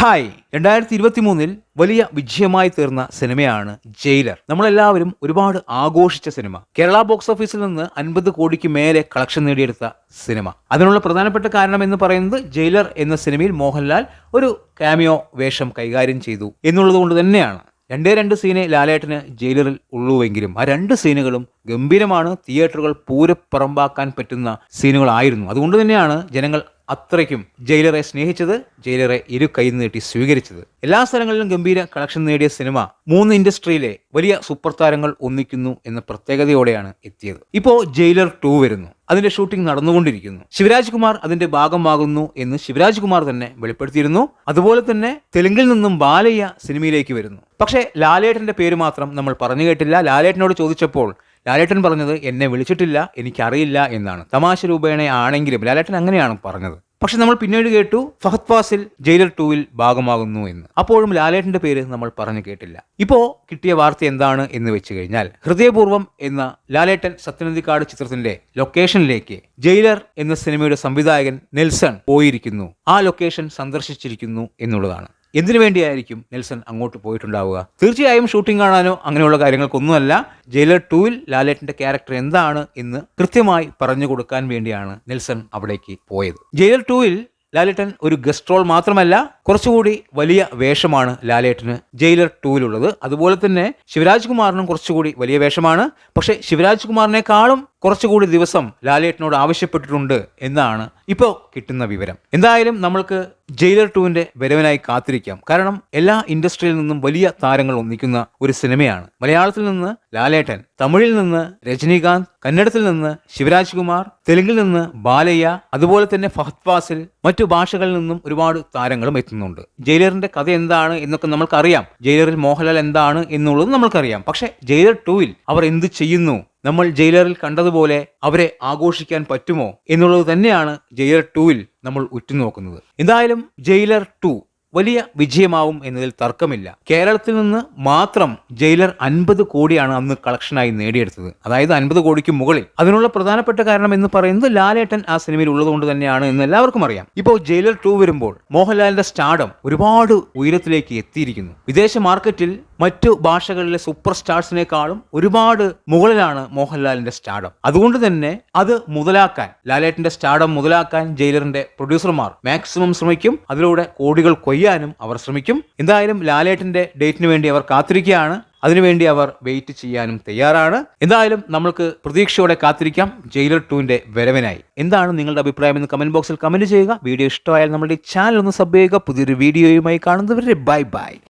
Hi. രണ്ടായിരത്തി ഇരുപത്തി മൂന്നിൽ വലിയ വിജയമായി തീർന്ന സിനിമയാണ് ജയിലർ. നമ്മളെല്ലാവരും ഒരുപാട് ആഘോഷിച്ച സിനിമ. കേരള ബോക്സ് ഓഫീസിൽ നിന്ന് അൻപത് കോടിക്ക് മേലെ കളക്ഷൻ നേടിയെടുത്ത സിനിമ. അതിനുള്ള പ്രധാനപ്പെട്ട കാരണം എന്ന് പറയുന്നത് ജയിലർ എന്ന സിനിമയിൽ മോഹൻലാൽ ഒരു കാമിയോ വേഷം കൈകാര്യം ചെയ്തു എന്നുള്ളത് കൊണ്ട് തന്നെയാണ്. രണ്ടേ രണ്ട് സീനെ ലാലേട്ടന് ജയിലറിൽ ഉള്ളുവെങ്കിലും ആ രണ്ട് സീനുകളും ഗംഭീരമാണ്. തിയേറ്ററുകൾ പൂരപ്പറമ്പാക്കാൻ പറ്റുന്ന സീനുകളായിരുന്നു. അതുകൊണ്ട് തന്നെയാണ് ജനങ്ങൾ അത്രയ്ക്കും ജയിലറെ സ്നേഹിച്ചത് ജയിലറെ ഇരു കൈ നീട്ടി സ്വീകരിച്ചത്. എല്ലാ സ്ഥലങ്ങളിലും ഗംഭീര കളക്ഷൻ നേടിയ സിനിമ മൂന്ന് ഇൻഡസ്ട്രിയിലെ വലിയ സൂപ്പർ താരങ്ങൾ ഒന്നിക്കുന്നു എന്ന പ്രത്യേകതയോടെയാണ് എത്തിയത്. ഇപ്പോ ജയിലർ ടു വരുന്നു. അതിന്റെ ഷൂട്ടിംഗ് നടന്നുകൊണ്ടിരിക്കുന്നു. ശിവരാജ് കുമാർ അതിന്റെ ഭാഗമാകുന്നു എന്ന് ശിവരാജ് കുമാർ തന്നെ വെളിപ്പെടുത്തിയിരുന്നു. അതുപോലെ തന്നെ തെലുങ്കിൽ നിന്നും ബാലയ്യ സിനിമയിലേക്ക് വരുന്നു. പക്ഷേ ലാലേട്ടന്റെ പേര് മാത്രം നമ്മൾ പറഞ്ഞു കേട്ടില്ല. ലാലേട്ടനോട് ചോദിച്ചപ്പോൾ ലാലേട്ടൻ പറഞ്ഞത് എന്നെ വിളിച്ചിട്ടില്ല എനിക്കറിയില്ല എന്നാണ്. തമാശ രൂപേണ ആണെങ്കിലും ലാലേട്ടൻ അങ്ങനെയാണ് പറഞ്ഞത്. പക്ഷെ നമ്മൾ പിന്നീട് കേട്ടു ഫഹദ് ഫാസിൽ ജയിലർ ടൂവിൽ ഭാഗമാകുന്നു എന്ന്. അപ്പോഴും ലാലേട്ടന്റെ പേര് നമ്മൾ പറഞ്ഞു കേട്ടില്ല. ഇപ്പോ കിട്ടിയ വാർത്ത എന്താണ് എന്ന് വെച്ച് കഴിഞ്ഞാൽ ഹൃദയപൂർവം എന്ന ലാലേട്ടൻ സത്യനന്ദിക്കാട് ചിത്രത്തിന്റെ ലൊക്കേഷനിലേക്ക് ജയിലർ എന്ന സിനിമയുടെ സംവിധായകൻ നെൽസൺ പോയിരിക്കുന്നു. ആ ലൊക്കേഷൻ സന്ദർശിച്ചിരിക്കുന്നു എന്നുള്ളതാണ്. എന്തിനു വേണ്ടിയായിരിക്കും നെൽസൺ അങ്ങോട്ട് പോയിട്ടുണ്ടാവുക? തീർച്ചയായും ഷൂട്ടിംഗ് കാണാനോ അങ്ങനെയുള്ള കാര്യങ്ങൾക്കൊന്നുമല്ല. ജയിലർ ടൂവിൽ ലാലേട്ടന്റെ ക്യാരക്ടർ എന്താണ് എന്ന് കൃത്യമായി പറഞ്ഞു കൊടുക്കാൻ വേണ്ടിയാണ് നെൽസൺ അവിടേക്ക് പോയത്. ജയിലർ ടൂവിൽ ലാലേട്ടൻ ഒരു ഗസ്റ്റ് റോൾ മാത്രമല്ല കുറച്ചുകൂടി വലിയ വേഷമാണ് ലാലേട്ടന് ജയിലർ ടൂവിലുള്ളത് അതുപോലെ തന്നെ ശിവരാജ് കുമാറിനും കുറച്ചുകൂടി വലിയ വേഷമാണ്. പക്ഷേ ശിവരാജ് കുമാറിനേക്കാളും കുറച്ചുകൂടി ദിവസം ലാലേട്ടനോട് ആവശ്യപ്പെട്ടിട്ടുണ്ട് എന്നാണ് ഇപ്പോൾ കിട്ടുന്ന വിവരം. എന്തായാലും നമ്മൾക്ക് ജയിലർ ടുവിന്റെ വരവിനായി കാത്തിരിക്കാം. കാരണം എല്ലാ ഇൻഡസ്ട്രിയിൽ നിന്നും വലിയ താരങ്ങൾ ഒന്നിക്കുന്ന ഒരു സിനിമയാണ്. മലയാളത്തിൽ നിന്ന് ലാലേട്ടൻ തമിഴിൽ നിന്ന് രജനീകാന്ത് കന്നഡത്തിൽ നിന്ന് ശിവരാജ് കുമാർ തെലുങ്കിൽ നിന്ന് ബാലയ്യ അതുപോലെ തന്നെ ഫഹദ് ഫാസിൽ മറ്റു ഭാഷകളിൽ നിന്നും ഒരുപാട് താരങ്ങളും എത്തുന്നുണ്ട്. ജയിലറിന്റെ കഥ എന്താണ് എന്നൊക്കെ നമ്മൾക്കറിയാം. ജയിലറിൽ മോഹൻലാൽ എന്താണ് എന്നുള്ളത് നമ്മൾക്കറിയാം. പക്ഷേ ജയിലർ ടുവിൽ അവർ എന്ത് ചെയ്യുന്നു? നമ്മൾ ജയിലറിൽ കണ്ടതുപോലെ അവരെ ആഘോഷിക്കാൻ പറ്റുമോ എന്നുള്ളത് തന്നെയാണ് ജയിലർ ടൂവിൽ നമ്മൾ ഉറ്റുനോക്കുന്നത്. എന്തായാലും ജയിലർ ടു വലിയ വിജയമാവും എന്നതിൽ തർക്കമില്ല. കേരളത്തിൽ നിന്ന് മാത്രം ജയിലർ അൻപത് കോടിയാണ് അന്ന് കളക്ഷനായി നേടിയെടുത്തത്. അതായത് അൻപത് കോടിക്ക് മുകളിൽ. അതിനുള്ള പ്രധാനപ്പെട്ട കാരണം എന്ന് പറയുന്നത് ലാലേട്ടൻ ആ സിനിമയിൽ ഉള്ളതുകൊണ്ട് തന്നെയാണ് എന്ന് എല്ലാവർക്കും അറിയാം. ഇപ്പോൾ ജയിലർ ടു വരുമ്പോൾ മോഹൻലാലിന്റെ സ്റ്റാർഡം ഒരുപാട് ഉയരത്തിലേക്ക് എത്തിയിരിക്കുന്നു. വിദേശ മാർക്കറ്റിൽ മറ്റു ഭാഷകളിലെ സൂപ്പർ സ്റ്റാർസിനേക്കാളും ഒരുപാട് മുകളിലാണ് മോഹൻലാലിന്റെ സ്റ്റാർഡം. അതുകൊണ്ട് തന്നെ അത് മുതലാക്കാൻ ലാലേട്ടന്റെ സ്റ്റാർഡം മുതലാക്കാൻ ജയിലറിന്റെ പ്രൊഡ്യൂസർമാർ മാക്സിമം ശ്രമിക്കും. അതിലൂടെ കോടികൾ കൊയ്യാനും അവർ ശ്രമിക്കും. എന്തായാലും ലാലേട്ടന്റെ ഡേറ്റിന് വേണ്ടി അവർ കാത്തിരിക്കുകയാണ്. അതിനുവേണ്ടി അവർ വെയിറ്റ് ചെയ്യാനും തയ്യാറാണ്. എന്തായാലും നമ്മൾക്ക് പ്രതീക്ഷയോടെ കാത്തിരിക്കാം. ജയിലർ ടുവിന്റെ വരവിനായി. എന്താണ് നിങ്ങളുടെ അഭിപ്രായം എന്ന് കമന്റ് ബോക്സിൽ കമന്റ് ചെയ്യുക. വീഡിയോ ഇഷ്ടമായാൽ നമ്മുടെ ചാനൽ ഒന്ന് സബ് ചെയ്യുക. പുതിയൊരു വീഡിയോയുമായി കാണുന്നവരെ ബൈ ബൈ